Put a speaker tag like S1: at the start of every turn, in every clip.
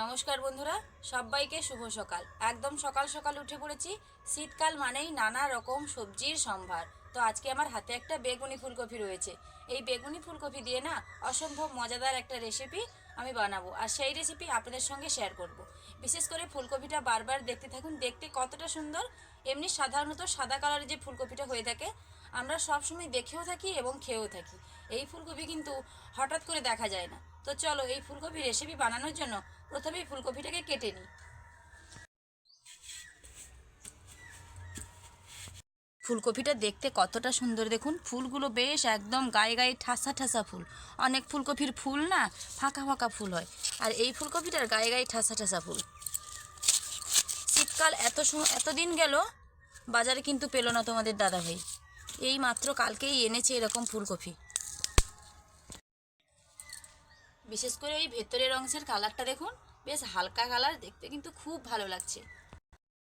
S1: নমস্কার বন্ধুরা, সবাইকে শুভ সকাল। একদম সকাল সকাল উঠে পড়েছি। শীতকাল মানেই নানা রকম সবজির সম্ভার। তো আজকে আমার হাতে একটা বেগুনি ফুলকপি রয়েছে। এই বেগুনি ফুলকপি দিয়ে না অসম্ভব মজাদার একটা রেসিপি আমি বানাবো। আর সেই রেসিপি আপনাদের সঙ্গে শেয়ার করব। বিশেষ করে ফুলকপিটা বারবার দেখতে থাকুন, দেখতে কতটা সুন্দর। এমনি সাধারণত সাদা কালারের যে ফুলকপিটা হয়ে থাকে, আমরা সবসময় দেখেও থাকি এবং খেয়েও থাকি। এই ফুলকপি কিন্তু হঠাৎ করে দেখা যায় না। তো চলো এই ফুলকপি রেসিপি বানানোর জন্য প্রথমেই ফুলকপিটাকে কেটে নিই। ফুলকপিটা দেখতে কতটা সুন্দর দেখুন, ফুলগুলো বেশ একদম গায়ে গায়ে ঠাসা ঠাসা ফুল। অনেক ফুলকপির ফুল না ফাঁকা ফাঁকা ফুল হয়। আর এই ফুলকপিটার গায়ে গায়ে ঠাসা ঠাসা ফুল। শীতকাল এত এতদিন গেল, বাজারে কিন্তু পেল না তোমাদের দাদা ভাই এই মাত্র কালকেই এনেছে এরকম ফুলকপি। বিশেষ করে এই ভেতরের অংশের কালারটা দেখুন। বেশ হালকা কালার, দেখতে কিন্তু খুব ভালো লাগছে।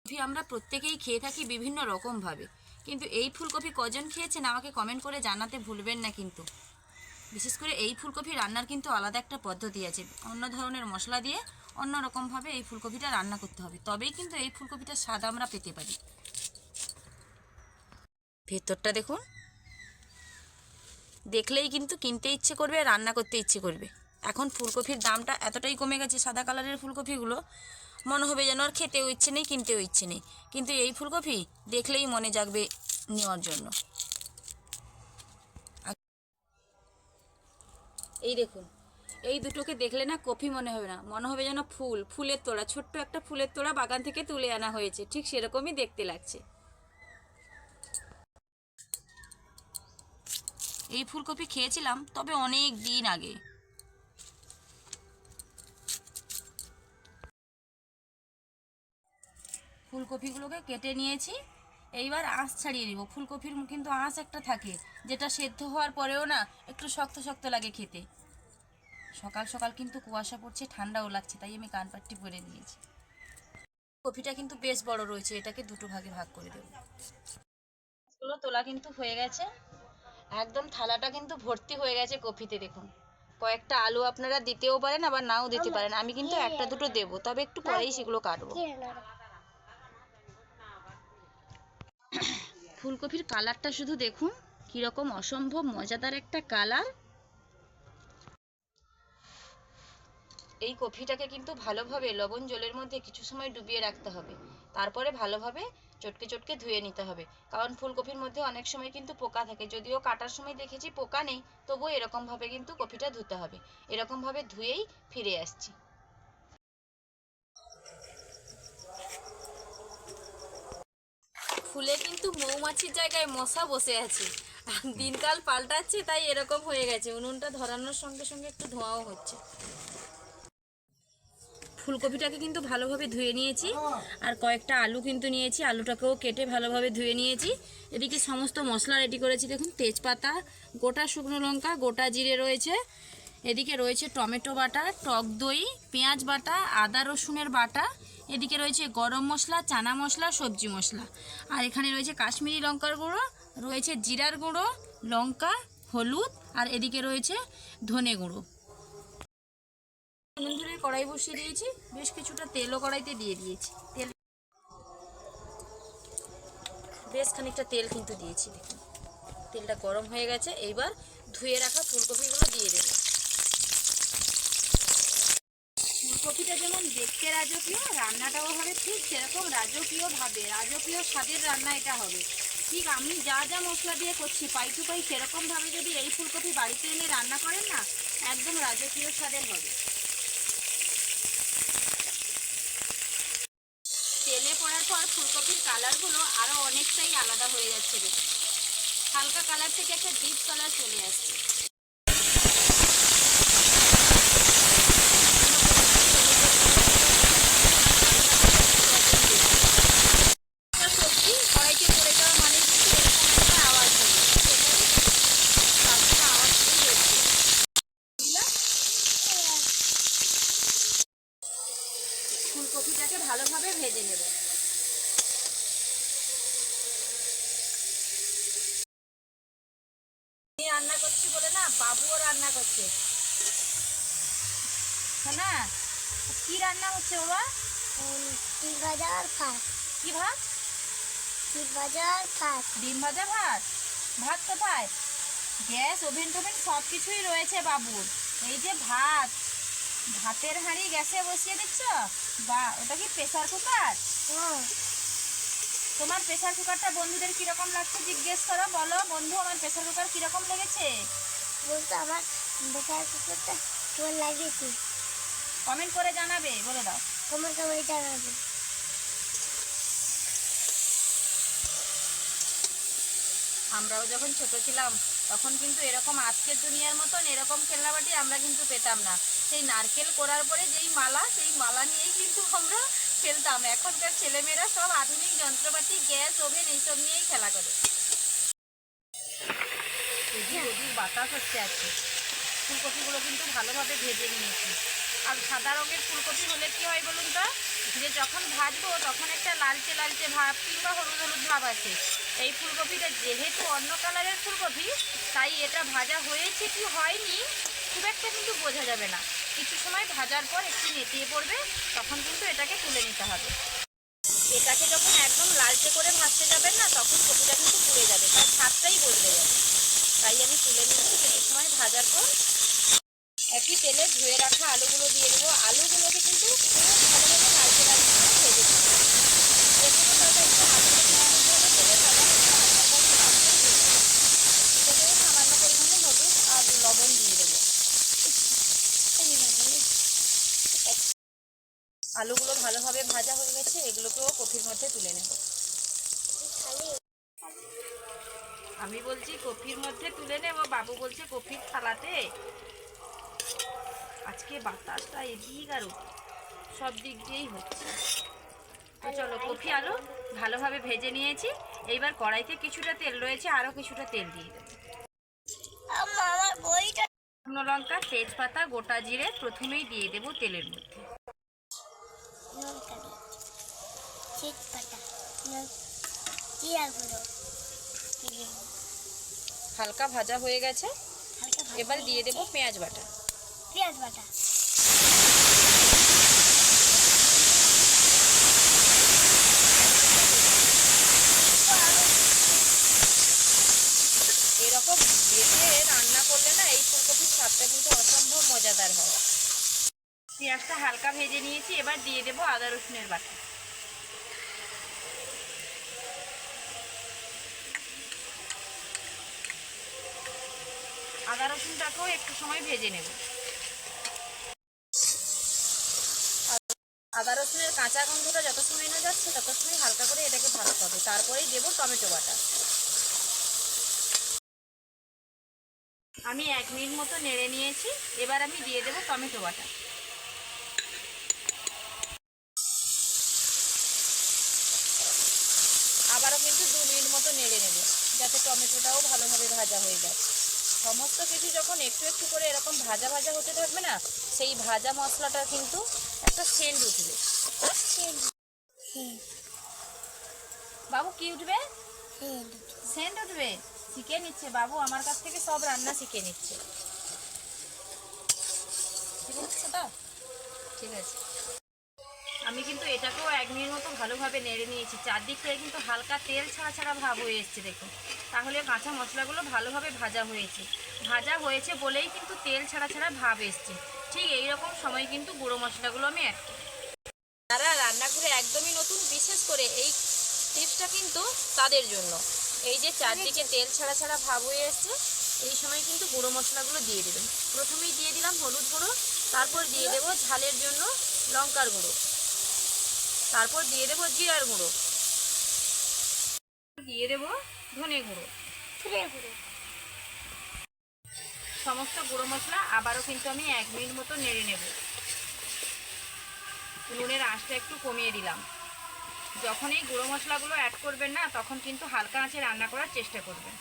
S1: ফুলকপি আমরা প্রত্যেকেই খেয়ে থাকি বিভিন্ন রকমভাবে। কিন্তু এই ফুলকপি কজন খেয়েছেন আমাকে কমেন্ট করে জানাতে ভুলবেন না কিন্তু। বিশেষ করে এই ফুলকপি রান্নার কিন্তু আলাদা একটা পদ্ধতি আছে। অন্য ধরনের মশলা দিয়ে অন্য রকমভাবে এই ফুলকপিটা রান্না করতে হবে। তবেই কিন্তু এই ফুলকপিটার স্বাদ আমরা পেতে পারি। ভেতরটা দেখুন। দেখলেই কিন্তু কিনতে ইচ্ছে করবে, রান্না করতে ইচ্ছে করবে। এখন ফুলকপির দামটা এতটাই কমে গেছে সাদা কালারের ফুলকপিগুলো, মনে হবে যেন আর খেতেও ইচ্ছে নেই, কিনতেও ইচ্ছে নেই। কিন্তু এই ফুলকপি দেখলেই মনে জাগবে নেওয়ার জন্য। এই দেখুন, এই দুটোকে দেখলে না কপি মনে হবে না, মনে হবে যেন ফুল, ফুলের তোড়া, ছোট্ট একটা ফুলের তোড়া বাগান থেকে তুলে আনা হয়েছে, ঠিক সেরকমই দেখতে লাগছে। এই ফুলকপি খেয়েছিলাম তবে অনেক দিন আগে। ফুলকপিগুলোকে কেটে নিয়েছি। এইবার আঁশ ছাড়িয়ে নিব। ফুলকপির কিন্তু আঁশ একটা থাকে যেটা সেদ্ধ হওয়ার পরেও না একটু শক্ত শক্ত লাগে খেতে। সকাল সকাল কিন্তু কুয়াশা পড়ছে ঠান্ডাও লাগছে তাই আমি কানপাট্টি পরে দিয়েছি কপিটা কিন্তু বেশ বড় রয়েছে এটাকে দুটো ভাগে ভাগ করে দেবো। গুলো তোলা কিন্তু হয়ে গেছে। একদম থালাটা কিন্তু ভর্তি হয়ে গেছে কপিতে দেখুন। কয়েকটা আলু আপনারা দিতেও পারেন আবার নাও দিতে পারেন। আমি কিন্তু একটা দুটো দেবো তবে একটু পরেই সেগুলো কাটবো। ফুলকপির কালারটা শুধু দেখুন, কীরকম অসম্ভব মজাদার একটা কালার। এই কফিটাকে কিন্তু ভালোভাবে লবণ জলের মধ্যে কিছু সময় ডুবিয়ে রাখতে হবে। তারপরে ভালোভাবে চটকে চটকে ধুয়ে নিতে হবে। কারণ ফুলকপির মধ্যে অনেক সময় কিন্তু পোকা থাকে। যদিও কাটার সময় দেখেছি পোকা নেই, তবুও এরকমভাবে কিন্তু কফিটা ধুতে হবে। এরকমভাবে ধুয়েই ফিরে আসছি। ফুলে কিন্তু মৌমাছির জায়গায় মশা বসে আছে। দিনকাল পাল্টাচ্ছে, তাই এরকম হয়ে গেছে। উনুনটা ধরানোর সঙ্গে সঙ্গে একটু ধোঁয়াও হচ্ছে। ফুলকপিটাকে কিন্তু ভালোভাবে ধুয়ে নিয়েছি। আর কয়েকটা আলু কিন্তু নিয়েছি। আলুটাকেও কেটে ভালোভাবে ধুয়ে নিয়েছি। এদিকে সমস্ত মশলা রেডি করেছি। দেখুন, তেজপাতা, গোটা শুকনো লঙ্কা, গোটা জিরে রয়েছে। এদিকে রয়েছে টমেটো বাটা, টক দই, পেঁয়াজ বাটা, আদা রসুনের বাটা এদিকে রয়েছে গরম মশলা, চানা মশলা, সবজি মশলা। আর এখানে রয়েছে কাশ্মীরি লঙ্কার গুঁড়ো, রয়েছে জিরার গুঁড়ো, লঙ্কা, হলুদ, আর এদিকে রয়েছে ধনে গুঁড়ো। ধরে কড়াই বসিয়ে দিয়েছি, বেশ কিছুটা তেলও কড়াইতে দিয়ে দিয়েছি। তেল বেশ খানিকটা তেল কিন্তু দিয়েছি, দেখুন। তেলটা গরম হয়ে গেছে, এইবার ধুয়ে রাখা ফুলকপিগুলো দিয়ে দেবো। ফুলকপিটা যেমন দেখতে রাজকীয়, রান্নাটাও হবে ঠিক সেরকম রাজকীয় ভাবে, রাজকীয় স্বাদের রান্না এটা হবে। ঠিক আমি যা যা মশলা দিয়ে করছি, পাই টু পাই সেরকমভাবে যদি এই ফুলকপি বাড়িতে এনে রান্না করেন না, একদম রাজকীয় স্বাদের হবে। তেলে পড়ার পর ফুলকপির কালারগুলো আরও অনেকটাই আলাদা হয়ে যাচ্ছে হালকা কালার থেকে একটা ডিপ কালার চলে আসছে একটা সবজি কড়াইতে পড়ে যাওয়া মানে কিন্তু এরকম একটা আওয়াজ হবে সেটাই তারপরে আওয়াজটাই হচ্ছে ফুলকপিটাকে ভালোভাবে ভেজে নেব। রান্না করছি বলে না বাবুও রান্না করছে। না কি রান্না হচ্ছে বাবা?
S2: ডিম ভাজা আর ভাত।
S1: কি ভাত?
S2: ডিম ভাজা আর ভাত।
S1: ডিম ভাজা ভাত? ভাত কোথায়? গ্যাস ওভেন টোভেন সব কিছুই রয়েছে বাবুর। এই যে ভাত। ভাতের হাঁড়ি গ্যাসে বসিয়ে দিচ্ছ? বা ওটা কি প্রেসার কুকার তোমার প্রেসার কুকারটা বন্ধুদের কীরকম লাগছে জিজ্ঞেস করো বলো। বন্ধু আমার প্রেসার কুকার কীরকম লেগেছে?
S2: বলতো আমার প্রেসার কুকারটা কেমন লাগেছে
S1: কমেন্ট করে জানাবে বলে দাও।
S2: কমেন্ট করে জানাবে।
S1: আমরাও যখন ছোট ছিলাম, তখন কিন্তু এরকম আজকের দুনিয়ার মতন এরকম খেলনাবাটি আমরা কিন্তু পেতাম না। সেই নারকেল করার পরে যেই মালা, সেই মালা নিয়েই কিন্তু আমরা খেলতাম। এখনকার ছেলেমেয়েরা সব আধুনিক যন্ত্রপাতি, গ্যাস, ওভেন এইসব নিয়েই খেলা করে। বাতাস হচ্ছে কি। ফুলকপিগুলো কিন্তু ভালোভাবে ভেজে নিয়েছি। আর সাদা রঙের ফুলকপি হলে কি হয় বলুন তো? যে যখন ভাজবো তখন একটা লালচে লালচে ভাব কিংবা হলুদ হলুদ ভাব আছে এই ফুলকপিটা যেহেতু অন্য কালারের ফুলকপি, তাই এটা ভাজা হয়েছে কি হয়নি, খুব একটা কিন্তু বোঝা যাবে না। কিছু সময় ভাজার পর একটু নেতিয়ে পড়বে, তখন কিন্তু এটাকে তুলে নিতে হবে। এটাকে যখন একদম লালচে করে ভাজতে যাবেন না, তখন কপিটা কিন্তু পুড়ে যাবে, তার স্বাদটাই বদলে যাবে। তাই আমি তুলে নিচ্ছি, কিছু সময় ভাজার পর। একই তেলে ধুয়ে রাখা আলুগুলো দিয়ে দেবো আলুগুলোকে কিন্তু খুব ভালোভাবে লালচে লালচে করে ভেজে দেবো যেগুলো তরকারি একটু আলুগুলো কিন্তু হলে তেলে ভাজা হচ্ছে হালকা করে সামান্য পরিমাণে হলুদ আর লবণ দিয়ে দেবো আলুগুলো ভালোভাবে ভাজা হয়ে গেছে এগুলোকেও কফির মধ্যে তুলে নেব আমি বলছি কফির মধ্যে তুলে নেব বাবু বলছে কফির থালাতে। আজকে বাতাসটা এদিক আর সব দিক দিয়েই হচ্ছে। তো চলো কফি আলু ভালোভাবে ভেজে নিয়েছি। এইবার কড়াইতে কিছুটা তেল রয়েছে আরও কিছুটা তেল দিয়ে দেবো। শুকনো লঙ্কা তেজপাতা গোটা জিরে প্রথমেই দিয়ে দেবো তেলের মধ্যে।
S2: লঙ্কা
S1: হালকা ভাজা হয়ে গেছে। এবার দিয়ে দেবো পেঁয়াজ বাটা।
S2: পেঁয়াজ বাটা।
S1: এরকম রান্না করলে না এই ফুলকপির স্বাদটা কিন্তু অসম্ভব মজাদার হয়। পেঁয়াজটা হালকা ভেজে নিয়েছি এবার দিয়ে দেবো আদা রসুনের বাটা। আদা রসুনটাকেও একটু সময় ভেজে নেব। আদা রসুনের কাঁচা গন্ধটা যত সময় না যাচ্ছে, তত সময় হালকা করে এটাকে ভাজতে হবে। তারপরেই দেবো টমেটো বাটা। আমি এক মিনিট মতো নেড়ে নিয়েছি। এবার আমি দিয়ে দেবো টমেটো বাটা। আবারও কিন্তু দু মিনিট মতো নেড়ে নেব, যাতে টমেটোটাও ভালোভাবে ভাজা হয়ে যায়। সমস্ত কিছু যখন একটু একটু করে এরকম ভাজা ভাজা হতে থাকবে না, সেই ভাজা মশলাটা কিন্তু একটা সেন্ট উঠবে। বাবু কি উঠবে? সেন্ট উঠবে? শিখে নিচ্ছে বাবু, আমার কাছ থেকে সব রান্না শিখে নিচ্ছে। শিখে নিচ্ছে ঠিক আছে। আমি কিন্তু এটাকেও এক মিনিট মতো ভালোভাবে নেড়ে নিয়েছি। চারদিক থেকে কিন্তু হালকা তেল ছাড়া ছাড়া ভাব হয়ে এসছে, দেখুন। তাহলে কাঁচা মশলাগুলো ভালোভাবে ভাজা হয়েছে। ভাজা হয়েছে বলেই কিন্তু তেল ছাড়া ছাড়া ভাব এসছে। ঠিক এই রকম সময় কিন্তু গুঁড়ো মশলাগুলো আমি অ্যাড করি। যারা রান্নাঘরে একদমই নতুন, বিশেষ করে এই টিপসটা কিন্তু তাদের জন্য। এই যে চারদিকে তেল ছাড়া ছাড়া ভাব হয়ে এসছে, এই সময় কিন্তু গুঁড়ো মশলাগুলো দিয়ে দেবেন। প্রথমেই দিয়ে দিলাম হলুদ গুঁড়ো, তারপর দিয়ে দেবো ঝালের জন্য লঙ্কার গুঁড়ো। তারপর দিয়ে দেবো জিরার গুঁড়ো। দিয়ে দেবো ধনে গুঁড়ো।
S2: গুঁড়ো।
S1: সমস্ত গুঁড়ো মশলা আবারও কিন্তু আমি এক মিনিট মতো নেড়ে নেব। নুনের আঁচটা একটু কমিয়ে দিলাম। যখন এই গুঁড়ো মশলাগুলো অ্যাড করবেন না তখন কিন্তু হালকা আঁচে রান্না করার চেষ্টা করবেন।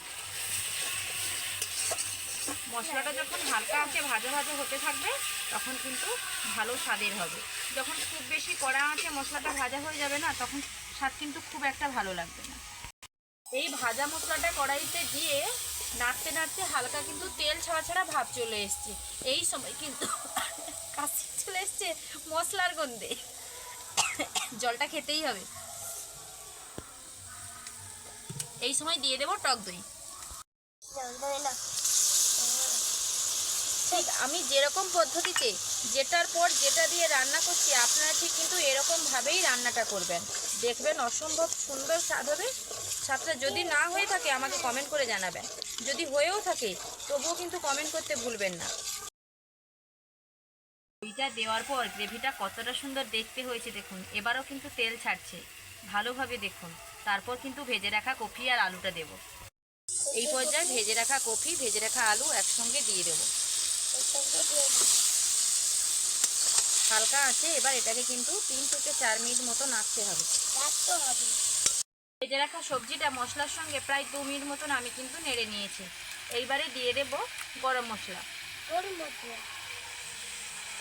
S1: মশলাটা যখন হালকা আছে ভাজা ভাজা হতে থাকবে, তখন কিন্তু ভালো স্বাদের হবে। যখন খুব বেশি কড়া আছে মশলাটা ভাজা হয়ে যাবে না, তখন স্বাদ কিন্তু খুব একটা ভালো লাগবে না। এই ভাজা মশলাটা কড়াইতে দিয়ে নাড়তে নাড়তে হালকা কিন্তু তেল ছাড়া ছাড়া ভাব চলে এসছে। এই সময় কিন্তু কাশি চলে এসছে মশলার গন্ধে। জলটা খেতেই হবে। এই সময় দিয়ে দেবো টক দই। ঠিক আমি যেরকম পদ্ধতিতে যেটার পর যেটা দিয়ে রান্না করছি, আপনারা ঠিক কিন্তু এরকম ভাবেই রান্নাটা করবেন। দেখবেন অসম্ভব সুন্দর স্বাদ হবে। স্বাদটা যদি না হয়ে থাকে, আমাকে কমেন্ট করে জানাবেন। যদি হয়েও থাকে, তবুও কিন্তু কমেন্ট করতে ভুলবেন না। ওইটা দেওয়ার পর গ্রেভিটা কতটা সুন্দর দেখতে হয়েছে দেখুন। এবারও কিন্তু তেল ছাড়ছে। ভালোভাবে দেখুন। তারপর কিন্তু ভেজে রাখা কফি আর আলুটা দেব। এই পর্যায়ে ভেজে রাখা কফি, ভেজে রাখা আলু একসঙ্গে দিয়ে দেবো। হালকা আছে এবার এটাকে কিন্তু তিন থেকে চার মিনিট মতো নাড়তে হবে। ভেজে রাখা সবজিটা মশলার সঙ্গে প্রায় দু মিনিট মতন আমি কিন্তু নেড়ে নিয়েছি। এইবারে দিয়ে দেব গরম মশলা।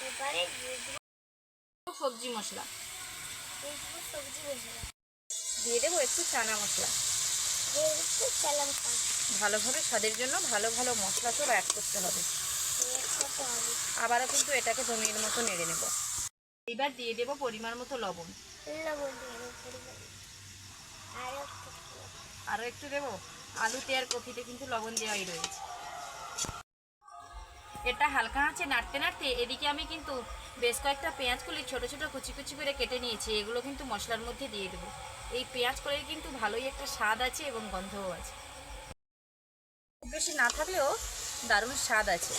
S2: এবারে
S1: সবজি মশলা।
S2: দিয়ে সবজি মশলা।
S1: দিয়ে দেবো একটু চানা মশলা। ভালোভাবে স্বাদের জন্য ভালো ভালো মশলা সব অ্যাড করতে হবে। আবারও কিন্তু এটাকে মিনিট মতো নেড়ে নেব। এবার দিয়ে দেবো পরিমাণ মতো লবণ। আরও একটু দেবো? আলুতে আর কফিতে কিন্তু লবণ দেওয়াই রয়েছে। এটা হালকা আঁচে নাড়তে নাড়তে এদিকে আমি কিন্তু বেশ কয়েকটা পেঁয়াজ কলি ছোটো ছোটো কুচি কুচি করে কেটে নিয়েছি, এগুলো কিন্তু মশলার মধ্যে দিয়ে দেবো। এই পেঁয়াজ কলির কিন্তু ভালোই একটা স্বাদ আছে এবং গন্ধও আছে। বেশি না থাকলেও দারুণ স্বাদ আছে।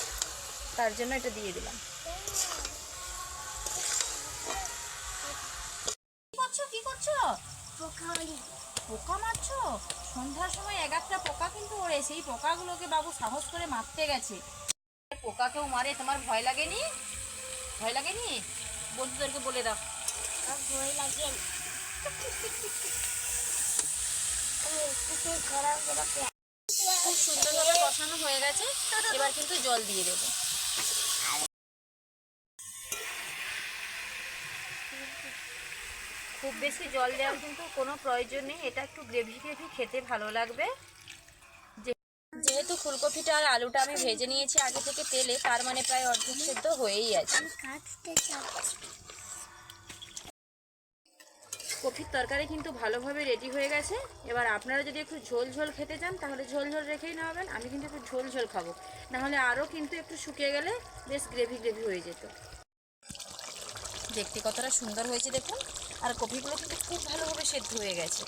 S1: তার জন্য এটা দিয়ে দিলাম। কি করছ? কি
S2: পোকা
S1: মারছো সন্ধ্যার সময় এক একটা পোকা কিন্তু ওড়ে। সেই পোকাগুলোকে বাবু সাহস করে মারতে গেছে। মারে। তোমার ভয় লাগেনি? ভয় লাগেনি? বন্ধুদেরকে বলে দাও।
S2: ভয় লাগে
S1: খুব সুন্দরভাবে কষানো হয়ে গেছে। এবার কিন্তু জল দিয়ে দেবো। খুব বেশি জল দেওয়ার কিন্তু কোনো প্রয়োজন নেই। এটা একটু গ্রেভি গ্রেভি খেতে ভালো লাগবে। যেহেতু ফুলকপিটা আর আলুটা আমি ভেজে নিয়েছি আগে থেকে তেলে, তার মানে প্রায় অর্ধেক সেদ্ধ হয়েই আছে। কফির তরকারি কিন্তু ভালোভাবে রেডি হয়ে গেছে। এবার আপনারা যদি একটু ঝোল ঝোল খেতে চান, তাহলে ঝোল ঝোল রেখেই নেবেন আমি কিন্তু একটু ঝোল ঝোল খাব। নাহলে আরও কিন্তু একটু শুকিয়ে গেলে বেশ গ্রেভি গ্রেভি হয়ে যেত। দেখতে কতটা সুন্দর হয়েছে দেখুন। আর কফিগুলো কিন্তু খুব ভালোভাবে সেদ্ধ হয়ে গেছে।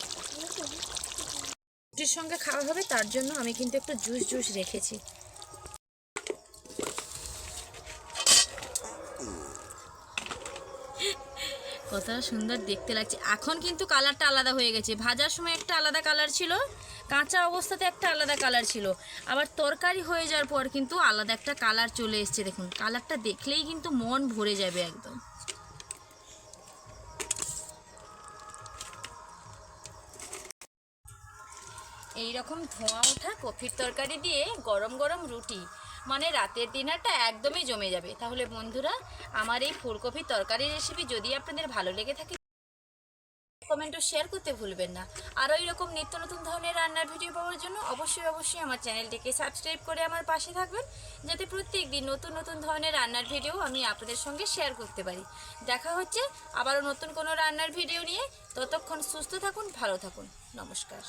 S1: রুটির সঙ্গে খাওয়া হবে, তার জন্য আমি কিন্তু একটু জুস জুস রেখেছি। কতটা সুন্দর দেখতে লাগছে। এখন কিন্তু কালারটা আলাদা হয়ে গেছে। ভাজার সময় একটা আলাদা কালার ছিল, কাঁচা অবস্থাতে একটা আলাদা কালার ছিল। আবার তরকারি হয়ে যাওয়ার পর কিন্তু আলাদা একটা কালার চলে এসছে, দেখুন। কালারটা দেখলেই কিন্তু মন ভরে যাবে একদম। এই রকম ধোঁয়া ওঠা কফির তরকারি দিয়ে গরম গরম রুটি মানে রাতের ডিনারটা একদমই জমে যাবে। তাহলে বন্ধুরা, আমার এই ফুলকপির তরকারি রেসিপি যদি আপনাদের ভালো লেগে থাকে কমেন্ট ও শেয়ার করতে ভুলবেন না। আর ওই রকম নিত্য নতুন ধরনের রান্নার ভিডিও পাওয়ার জন্য অবশ্যই অবশ্যই আমার চ্যানেলটিকে সাবস্ক্রাইব করে আমার পাশে থাকবেন, যাতে প্রত্যেক দিন নতুন নতুন ধরনের রান্নার ভিডিও আমি আপনাদের সঙ্গে শেয়ার করতে পারি। দেখা হচ্ছে আবারও নতুন কোনো রান্নার ভিডিও নিয়ে। ততক্ষণ সুস্থ থাকুন, ভালো থাকুন। নমস্কার।